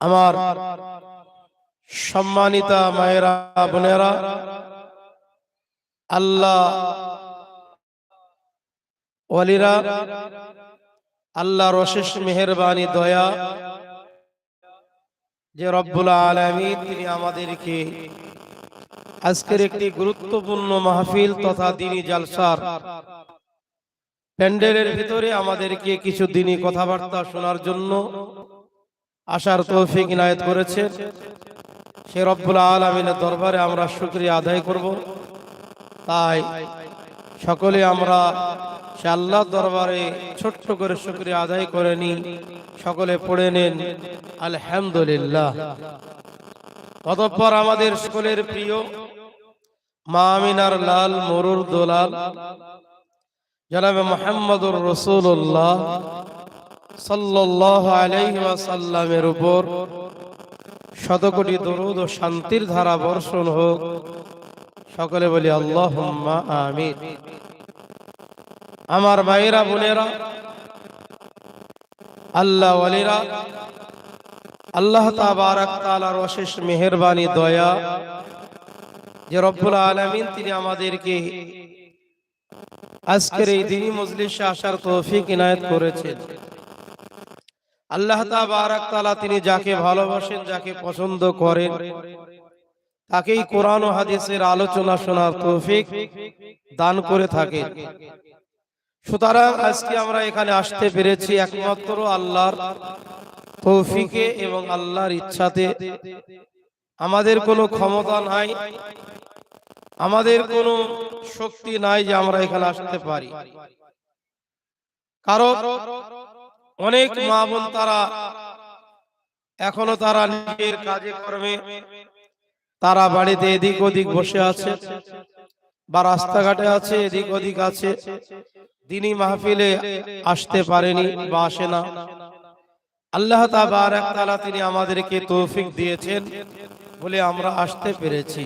আমার সম্মানিতা মায়েরা, বোনেরা, আল্লাহ ওয়ালিরা আল্লাহর অশেষ মেহেরবানি, দয়া যে রব্বুল আলামিন তিনি আমাদেরকে আজকের একটি গুরুত্বপূর্ণ মাহফিল তথা দিনী জালসার। প্যান্ডেলের ভিতরে আমাদেরকে কিছু দিনই কথাবার্তা শোনার জন্য আসার তৌফিক ইনায়েত করেছে। সে রব্বুল আলমিনের দরবারে আমরা শুক্রিয়া আদায় করব। তাই সকলে আমরা সে আল্লাহ দরবারে ছোট্ট করে শুক্রিয়া আদায় করে নি সকলে পড়ে নেন, আলহামদুলিল্লাহ। অতঃপর আমাদের সকলের প্রিয় মা আমিনার লাল মরুর দোলাল। জনাবে মোহাম্মদুর রসুল্লাহ সাল্লাহ ওয়াসাল্লামের উপর শতকোটি দরুদ ও শান্তির ধারা বর্ষণ হোক। সকলে বলি আল্লাহ আমিন। আমার মায়েরা বোনেরা, আল্লাহ ওয়ালিরা আল্লাহ তাবারাক তাআলার অশেষ মেহেরবানি, দয়া যে রব্বুল আলামিন তিনি আমাদেরকে আজকের এই দিনী মজলিসে আসার তৌফিক ইনায়েত করেছেন। আল্লাহ তাআলা তিনি যাকে ভালোবাসেন, যাকে পছন্দ করেন, তাকেই কোরআন ও হাদিসের আলোচনা শোনার তৌফিক দান করে থাকে সুতরাং আজকে আমরা এখানে আসতে পেরেছি একমাত্র আল্লাহর তৌফিকে এবং আল্লাহর ইচ্ছাতে। আমাদের কোনো ক্ষমতা নাই। আমাদের কোনো শক্তি নাই যে আমরা এখানে আসতে পারি। কারণ অনেক মা বোন তারা এখনও তারা নিজের কাজে কর্মে। তারা বাড়িতে এদিক ওদিক বসে আছে বা রাস্তাঘাটে আছে এদিক ওদিক আছে। দিনী মাহফিলে আসতে পারেনি বা আসে না। আল্লাহ তাআলা তিনি আমাদেরকে তৌফিক দিয়েছেন। বলে আমরা আসতে পেরেছি।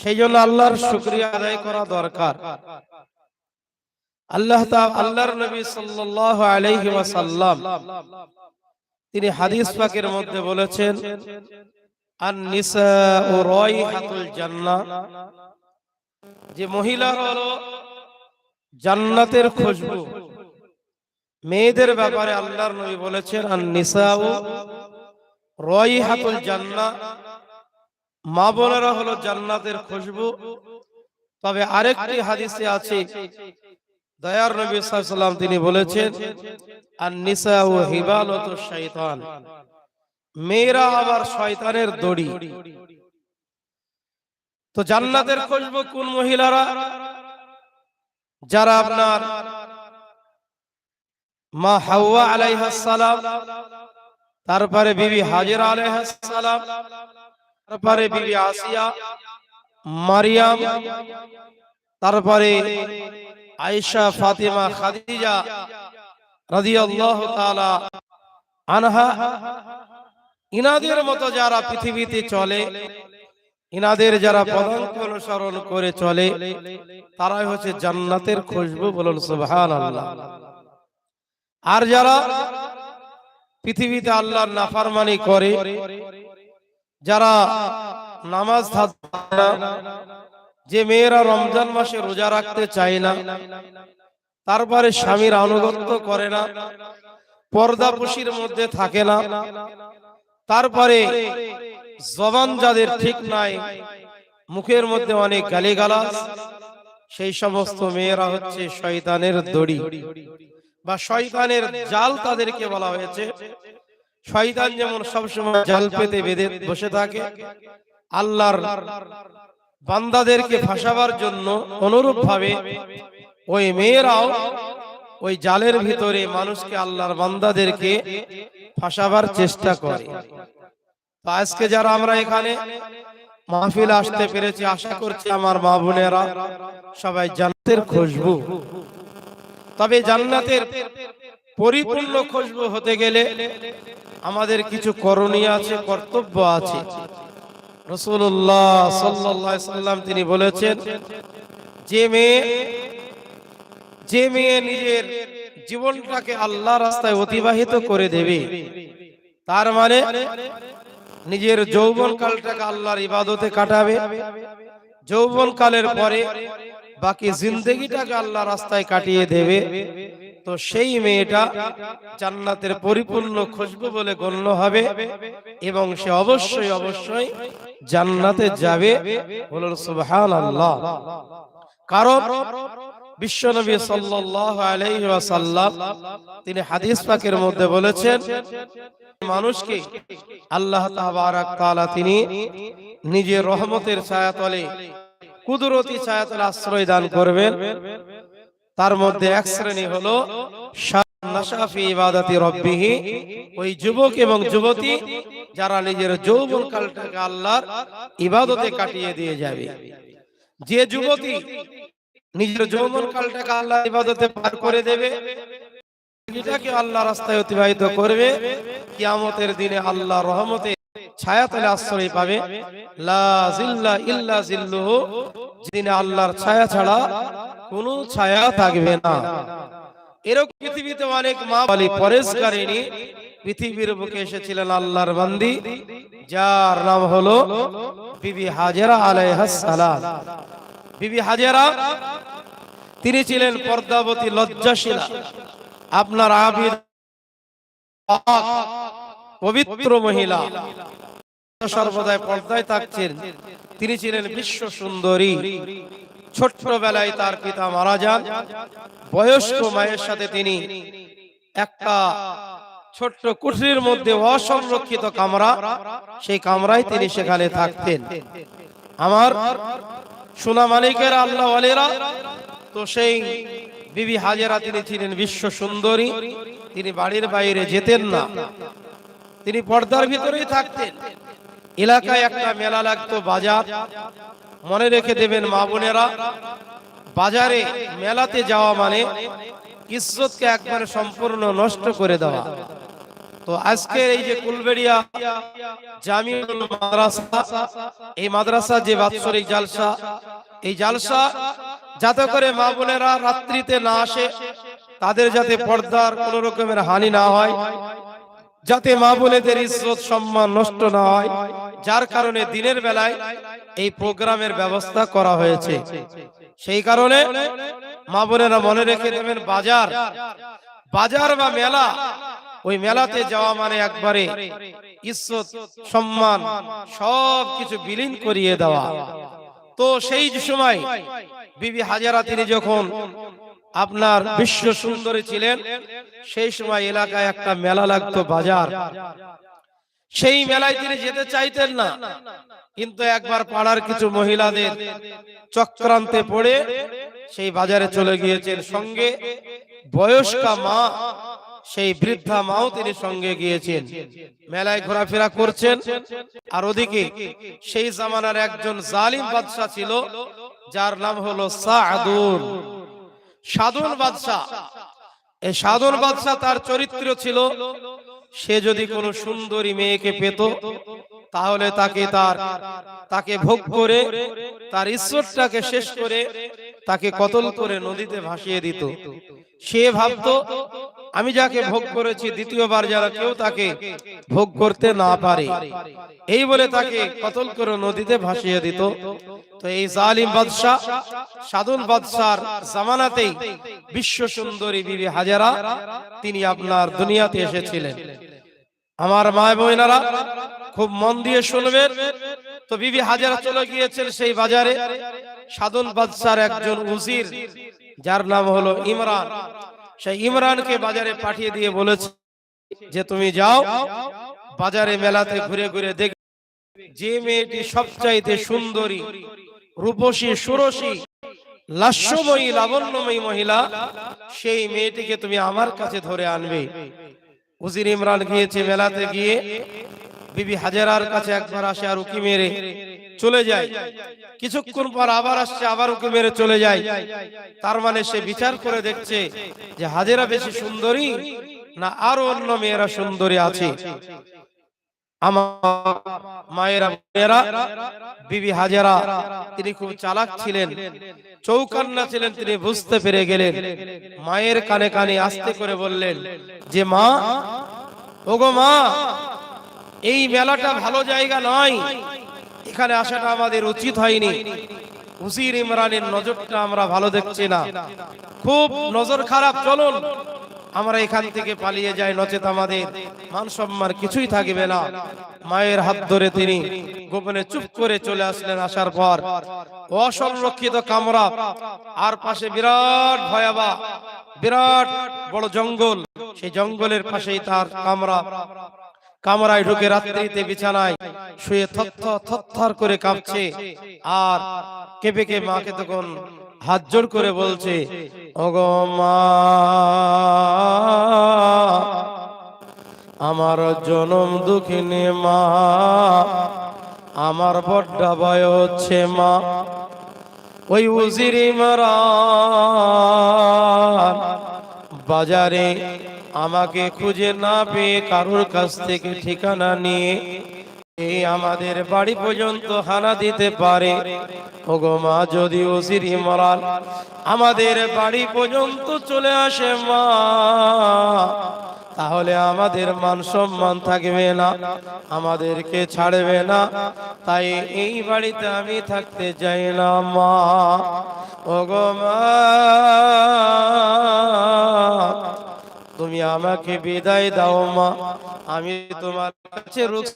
সেই জন্য আল্লাহর শুক্রিয়া আদায় করা দরকার। আল্লাহ আল্লাহর নবী সাল্লাল্লাহু আলাইহি তিনি হাদিস পাকের মধ্যে বলেছেন যে মহিলা হলো জান্নাতের খুশবু। মেয়েদের ব্যাপারে আল্লাহর নবী বলেছেন আন নিসাউ রাইহাতুল জান্নাহ। মা বোনেরা হলো জান্নাতের খুশবু। তবে আরেকটি হাদিসে আছে, দয়ার নবী সাল্লাম তিনি বলেছেন আর নিসা ও হিবালত শয়তান মেয়েরা আবার শয়তানের দড়ি। তো জান্নাতের খুশবু কোন মহিলারা? যারা আপনার মা হাওয়া আলাইহাস তারপরে বিবি হাজিরা আলাইহাস সালাম, তারপরে বিবি আসিয়া, মারিয়াম, তারপরে আয়েশা, ফাতিমা, খাদিজা ইনাদের মতো যারা পৃথিবীতে চলে যারা অনুসরণ করে চলে, তারাই হচ্ছে জান্নাতের খুশবু বলুন সুবহানাল্লাহ। আর যারা পৃথিবীতে আল্লাহর নাফরমানি করে, যারা নামাজ যে মেয়েরা রমজান মাসে রোজা রাখতে চায় না, তারপরে স্বামীর আনুগত্য করে না পর্দাপুশির মধ্যে থাকে না, তারপরে জবান যাদের ঠিক নাই, মুখের মধ্যে অনেক গালিগালাজ, সেই সমস্ত মেয়েরা হচ্ছে শয়তানের দড়ি। বা শয়তানের জাল তাদেরকে বলা হয়েছে। শয়তান যেমন সবসময় জাল পেতে বেঁধে বসে থাকে, আল্লাহর বান্দাদেরকে ফাঁসাবার জন্য অনুরূপ ভাবে ওই মেয়েরাও ওই জালের ভিতরে মানুষকে আল্লাহর বান্দাদেরকে ফাঁসাবার চেষ্টা করে। আজকে যারা আমরা এখানে মাহফিল আসতে পেরেছি, আশা করছি আমার মা বোনেরা সবাই জান্নাতের খুশবু। তবে জান্নাতের পরিপূর্ণ খুশবু হতে গেলে আমাদের কিছু করণীয় আছে, কর্তব্য আছে। রসুল্লাহ সাল্লাম তিনি বলেছেন, যে মেয়ে যে মেয়ে নিজের জীবনটাকে আল্লাহ রাস্তায় অতিবাহিত করে দেবে, তার মানে নিজের যৌবন কালটাকে আল্লাহর ইবাদতে কাটাবে। যৌবন কালের পরে বাকি জিন্দগিটাকে আল্লাহ রাস্তায় কাটিয়ে দেবে। তো সেই মেয়েটা জান্নাতের পরিপূর্ণ খুশবু বলে গণ্য হবে এবং সে অবশ্যই অবশ্যই জান্নাতে যাবে। বলুন সুবহানাল্লাহ। কারণ বিশ্বনবী সাল্লাল্লাহু আলাইহি ওয়াসাল্লাম তিনি হাদিস পাকের মধ্যে বলেছেন মানুষকে আল্লাহ তাবারাক তাআলা তিনি নিজের রহমতের ছায়াতলে কুদরতি ছায়াতলে আশ্রয় দান করবেন। তার মধ্যে এক শ্রেণি হলো ওই যুবক এবং যুবতী যারা নিজের যৌবন কালটাকে আল্লাহর ইবাদতে কাটিয়ে দিয়ে যাবে। যে যুবতী নিজের যৌবন কালটাকে আল্লাহ ইবাদতে পার করে দেবে এটাকে আল্লাহ রাস্তায় অতিবাহিত করবে। কিয়ামতের দিনে আল্লাহ রহমতে ছায়াতলে আশ্রয় পাবে। আল্লাহর ছায়া ছাড়া ছায়া থাকবে না। এরকম পৃথিবীতে অনেক মা বলি পৃথিবীর বুকে এসেছিলেন আল্লাহর বান্দি, যার নাম হলো বিবি হাজেরা আলাইহাসসালাম বিবি হাজেরা, তিনি ছিলেন পর্দাবতী লজ্জাশীলা। আপনার আবিদ পবিত্র মহিলা। সর্বদাই পর্দায় থাকছেন। তিনি ছিলেন বিশ্ব সুন্দরী। ছোট্টবেলায় তার পিতা মারা যান। বয়স্ক মায়ের সাথে তিনি একটা ছোট্ট কুঠরির মধ্যে অসংরক্ষিত কামরা। সেই কামরায় তিনি সেখানে থাকতেন। আমার সোনা মালিকের, আল্লাহ আলেরা তো সেই বিবি হাজেরা, তিনি ছিলেন বিশ্ব সুন্দরী। তিনি বাড়ির বাইরে যেতেন না। তিনি পর্দার ভিতরেই থাকতেন। এলাকায় একটা মেলা লাগতো বাজার। মনে রেখে দেবেন মা বোনেরা, বাজারে মেলাতে যাওয়া মানে ইজ্জতকে একবারে সম্পূর্ণ নষ্ট করে দেওয়া। তো আজকের এই যে কুলবেড়িয়া জামিউল মাদ্রাসা, এই মাদ্রাসা যে বাৎসরিক জালসা, এই জালসা যাতে করে মা বোনেরা রাত্রিতে না আসে, তাদের যাতে পর্দার কোন রকমের হানি না হয় যাতে মা বোনেদের ইজ্জত, সম্মান নষ্ট না হয়। যার কারণে দিনের বেলায় এই প্রোগ্রামের ব্যবস্থা করা হয়েছে। সেই কারণে মা বোনেরা মনে রেখে দেবেন, বাজার বাজার বা মেলা, ওই মেলাতে যাওয়া মানে একবারে ইজ্জত, সম্মান সব কিছু বিলীন করিয়ে দেওয়া। তো সেই সময় বিবি হাজারা তিনি যখন আপনার বিশ্ব সুন্দরী ছিলেন। সেই সময় এলাকায় একটা মেলা লাগতো, বাজার। সেই মেলায় তিনি যেতে চাইতেন না। কিন্তু একবার পাড়ার কিছু মহিলাদের চক্রান্তে পড়ে সেই বাজারে চলে গিয়েছেন সঙ্গে বয়স্কা মা, সেই বৃদ্ধা মাও তিনি সঙ্গে গিয়েছেন। মেলায় ঘোরাফেরা করছেন। আর ওদিকে সেই জামানার একজন জালিম বাদশাহ ছিল, যার নাম হলো সাদুন। সাধন বাদশাহ। এই সাধন বাদশাহ তার চরিত্র ছিল সে যদি কোনো সুন্দরী মেয়েকে পেত তাহলে তাকে তার তাকে ভোগ করে তার ঈশ্বরটাকে শেষ করে তাকে কতল করে নদীতে ভাসিয়ে দিত। সে ভাবতো আমি যাকে ভোগ করেছি দ্বিতীয়বার যারা কেউ তাকে ভোগ করতে না পারে। এই বলে তাকে কতল করে নদীতে ভাসিয়ে দিত। তো এই জালিম বাদশাহ সাধন বাদশার জামানাতেই বিশ্ব সুন্দরী বিবি হাজারা, তিনি আপনার দুনিয়াতে এসেছিলেন। আমার মা বোনেরা খুব মন দিয়ে শুনবেন। তো বিবি হাজারা চলে গিয়েছেন সেই বাজারে। সাধন বাদশার একজন উজির, যার নাম হলো ইমরান। সেই ইমরানকে বাজারে পাঠিয়ে দিয়ে বলেছে যে তুমি যাও, বাজারে মেলাতে ঘুরে ঘুরে দেখ যে মেয়েটি সবচাইতে সুন্দরী, রূপসী, সুরসী, লাস্যময়ী, লাবণ্যময়ী মহিলা, সেই মেয়েটিকে তুমি আমার কাছে ধরে আনবে। উজির ইমরান গিয়েছে মেলাতে গিয়ে, বিবি হাজারার কাছে একবার আসে আর উকি মেরে চলে যায়। কিছুক্ষণ পর আবার আসছে, আবার উকি মেরে চলে যায়। তার মানে সে বিচার করে দেখছে যে হাজেরা বেশি সুন্দরী না আরও অন্য মেয়েরা সুন্দরী আছে। বিবি হাজারা, তিনি খুব চালাক ছিলেন, চৌকান্না ছিলেন, তিনি বুঝতে পেরে গেলেন। মায়ের কানে কানে আস্তে করে বললেন, যে মা, ওগো মা, এই মেলাটা ভালো জায়গা নয়। এখানে আসাটা আমাদের উচিত হয়নি। হুসির ইমরানের নজরটা আমরা ভালো দেখছি না। খুব নজর খারাপ, চলুন। আমরা এখান থেকে পালিয়ে যাই নচেত আমাদের। মান সম্মান কিছুই থাকবে না। মায়ের হাত ধরে তিনি গোপনে চুপ করে চলে আসলেন আসার পর। অসংরক্ষিত কামরা। আর পাশে বিরাট ভয়াবা বিরাট বড় জঙ্গল। সেই জঙ্গলের পাশেই তার কামরা। কামরায় ঢুকে রাত্রিতে বিছানায় শুয়ে থত্থ থরথর করে কাঁপছে। আর কেঁপে কে মাকে তখন হাত জোর করে বলছে আমার জনম দুঃখিনী মা, আমার বড্ডা ভয় হচ্ছে মা। ওই উজির ইমরান বাজারে আমাকে খুঁজে না পেয়ে কারোর কাছ থেকে ঠিকানা নিয়ে এই আমাদের বাড়ি পর্যন্ত হানা দিতে পারে। ওগো মা, যদি ওসির ইমরান আমাদের বাড়ি পর্যন্ত চলে আসে মা, তাহলে আমাদের মান সম্মান থাকবে না, আমাদেরকে ছাড়বে না, তাই এই বাড়িতে আমি থাকতে চাই না মা। তুমি আমাকে বিদায় দাও মা। আমি তোমার কাছে রুখ